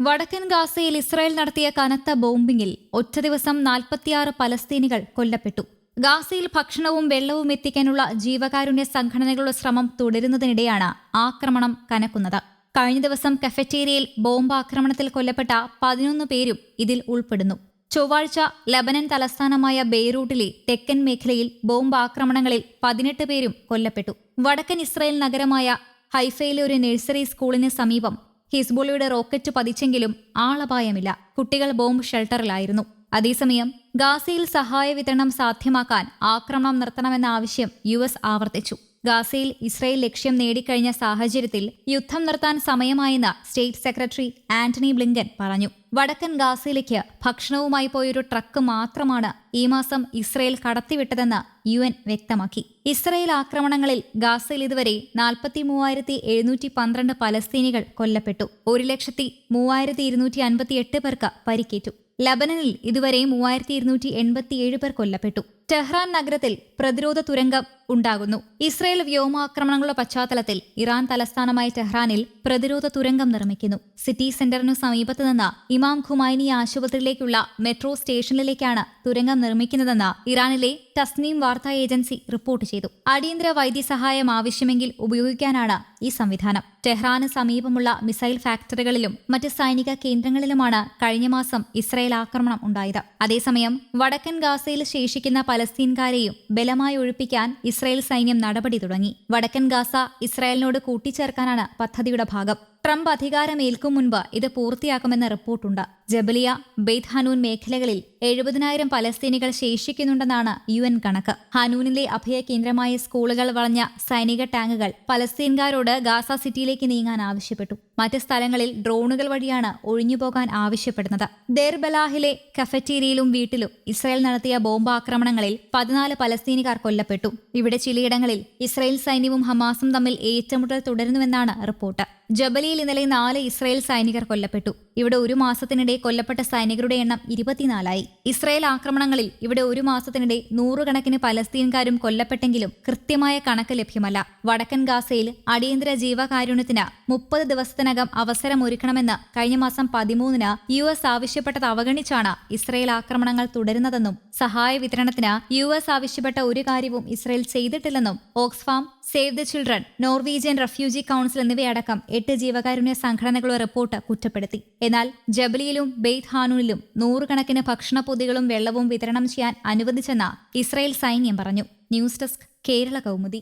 വടക്കൻ ഗാസയിൽ ഇസ്രായേൽ നടത്തിയ കനത്ത ബോംബിംഗിൽ ഒറ്റ ദിവസം നാൽപ്പത്തിയാറ് പലസ്തീനികൾ കൊല്ലപ്പെട്ടു. ഗാസയിൽ ഭക്ഷണവും വെള്ളവും എത്തിക്കാനുള്ള ജീവകാരുണ്യ സംഘടനകളുടെ ശ്രമം തുടരുന്നതിനിടെയാണ് ആക്രമണം കനക്കുന്നത്. കഴിഞ്ഞ ദിവസം കഫറ്റേരിയയിൽ ബോംബ് ആക്രമണത്തിൽ കൊല്ലപ്പെട്ട പതിനൊന്ന് പേരും ഇതിൽ ഉൾപ്പെടുന്നു. ചൊവ്വാഴ്ച ലബനൻ തലസ്ഥാനമായ ബെയ്റൂട്ടിലെ തെക്കൻ മേഖലയിൽ ബോംബ് ആക്രമണങ്ങളിൽ പതിനെട്ട് പേരും കൊല്ലപ്പെട്ടു. വടക്കൻ ഇസ്രായേൽ നഗരമായ ഹൈഫയിലെ ഒരു നഴ്സറി സ്കൂളിന് സമീപം ഹിസ്ബുള്ളയുടെ റോക്കറ്റ് പതിച്ചെങ്കിലും ആളപായമില്ല. കുട്ടികൾ ബോംബ് ഷെൽട്ടറിലായിരുന്നു. അതേസമയം ഗാസയിൽ സഹായ വിതരണം സാധ്യമാക്കാൻ ആക്രമണം നിർത്തണമെന്ന ആവശ്യം യു ആവർത്തിച്ചു. ഗാസയിൽ ഇസ്രായേൽ ലക്ഷ്യം നേടിക്കഴിഞ്ഞ സാഹചര്യത്തിൽ യുദ്ധം നിർത്താൻ സമയമായെന്ന് സ്റ്റേറ്റ് സെക്രട്ടറി ആന്റണി ബ്ലിങ്കൻ പറഞ്ഞു. വടക്കൻ ഗാസയിലേക്ക് ഭക്ഷണവുമായി പോയൊരു ട്രക്ക് മാത്രമാണ് ഈ മാസം ഇസ്രയേൽ കടത്തിവിട്ടതെന്ന് യു എൻ വ്യക്തമാക്കി. ഇസ്രയേൽ ആക്രമണങ്ങളിൽ ഗാസയിൽ ഇതുവരെ നാൽപ്പത്തി മൂവായിരത്തി എഴുന്നൂറ്റി പന്ത്രണ്ട് പലസ്തീനികൾ കൊല്ലപ്പെട്ടു. ഒരു ലക്ഷത്തി മൂവായിരത്തി ഇരുന്നൂറ്റി അൻപത്തി എട്ട് പേർക്ക് പരിക്കേറ്റു. ലബനനിൽ ഇതുവരെ മൂവായിരത്തി ഇരുന്നൂറ്റി എൺപത്തിയേഴ് പേർ കൊല്ലപ്പെട്ടു. ടെഹ്റാൻ നഗരത്തിൽ പ്രതിരോധ തുരങ്കം ഉണ്ടാകുന്നു. ഇസ്രയേൽ വ്യോമാക്രമണങ്ങളുടെ പശ്ചാത്തലത്തിൽ ഇറാൻ തലസ്ഥാനമായ ടെഹ്റാനിൽ പ്രതിരോധ തുരങ്കം നിർമ്മിക്കുന്നു. സിറ്റി സെന്ററിനു സമീപത്ത് നിന്ന് ഇമാം ഖുമൈനി ആശുപത്രിയിലേക്കുള്ള മെട്രോ സ്റ്റേഷനിലേക്കാണ് തുരങ്കം നിർമ്മിക്കുന്നതെന്ന് ഇറാനിലെ തസ്നീം വാർത്താ ഏജൻസി റിപ്പോർട്ട് ചെയ്തു. അടിയന്തര വൈദ്യസഹായം ആവശ്യമെങ്കിൽ ഉപയോഗിക്കാനാണ് ഈ സംവിധാനം. ടെഹ്റാന് സമീപമുള്ള മിസൈൽ ഫാക്ടറികളിലും മറ്റ് സൈനിക കേന്ദ്രങ്ങളിലുമാണ് കഴിഞ്ഞ മാസം ഇസ്രയേൽ ആക്രമണം ഉണ്ടായത്. അതേസമയം വടക്കൻ ഗാസയിൽ ശേഷിക്കുന്ന പലസ്തീൻകാരെയും ബലമായി ഒഴിപ്പിക്കാൻ ഇസ്രായേൽ സൈന്യം നടപടി തുടങ്ങി. വടക്കൻ ഗാസ ഇസ്രായേലിനോട് കൂട്ടിച്ചേർക്കാനാണ് പദ്ധതിയുടെ ഭാഗം. ട്രംപ് അധികാരമേൽക്കും മുൻപ് ഇത് പൂർത്തിയാക്കുമെന്ന റിപ്പോർട്ടുണ്ട്. ജബലിയ ബെയ്ത് ഹനൂൻ മേഖലകളിൽ എഴുപതിനായിരം പലസ്തീനികൾ ശേഷിക്കുന്നുണ്ടെന്നാണ് യു എൻ കണക്ക്. ഹനൂനിലെ അഭയ കേന്ദ്രമായ സ്കൂളുകൾ വളഞ്ഞ സൈനിക ടാങ്കുകൾ പലസ്തീൻകാരോട് ഗാസ സിറ്റിയിലേക്ക് നീങ്ങാൻ ആവശ്യപ്പെട്ടു. മറ്റ് സ്ഥലങ്ങളിൽ ഡ്രോണുകൾ വഴിയാണ് ഒഴിഞ്ഞുപോകാൻ ആവശ്യപ്പെടുന്നത്. ദേർബലാഹിലെ കഫറ്റീരിയയിലും വീട്ടിലും ഇസ്രായേൽ നടത്തിയ ബോംബാക്രമണങ്ങളിൽ പതിനാല് പലസ്തീനിക്കാർ കൊല്ലപ്പെട്ടു. ഇവിടെ ചിലയിടങ്ങളിൽ ഇസ്രായേൽ സൈന്യവും ഹമാസും തമ്മിൽ ഏറ്റുമുട്ടൽ തുടരുന്നുവെന്നാണ് റിപ്പോർട്ട്. ജബലിയിൽ ഇന്നലെ നാല് ഇസ്രായേൽ സൈനികർ കൊല്ലപ്പെട്ടു. ഇവിടെ ഒരു മാസത്തിനിടെ കൊല്ലപ്പെട്ട സൈനികരുടെ എണ്ണം ഇരുപത്തിനാലായി. ഇസ്രായേൽ ആക്രമണങ്ങളിൽ ഇവിടെ ഒരു മാസത്തിനിടെ നൂറുകണക്കിന് പലസ്തീൻകാരും കൊല്ലപ്പെട്ടെങ്കിലും കൃത്യമായ കണക്ക് ലഭ്യമല്ല. വടക്കൻ ഗാസയിൽ അടിയന്തര ജീവകാരുണ്യത്തിന് മുപ്പത് ദിവസത്തിനകം അവസരമൊരുക്കണമെന്ന് കഴിഞ്ഞ മാസം പതിമൂന്നിന് യു എസ് ആവശ്യപ്പെട്ടത് അവഗണിച്ചാണ് ഇസ്രായേൽ ആക്രമണങ്ങൾ തുടരുന്നതെന്നും സഹായ വിതരണത്തിന് യു എസ് ആവശ്യപ്പെട്ട ഒരു കാര്യവും ഇസ്രായേൽ ചെയ്തിട്ടില്ലെന്നും Oxfam save the children Norwegian refugee council എന്നിവയടക്കം എട്ട് ജീവകാരുണ്യ സംഘടനകളുടെ റിപ്പോർട്ട് കുറ്റപ്പെടുത്തി. എന്നാൽ ജബലിയിലും ബെയ്ത് ഹാനൂനിലും നൂറുകണക്കിന് ഭക്ഷണപ്പൊതികളും വെള്ളവും വിതരണം ചെയ്യാൻ അനുവദിച്ചെന്ന് ഇസ്രായേൽ സൈന്യം പറഞ്ഞു. News desk Kerala Kaumudi.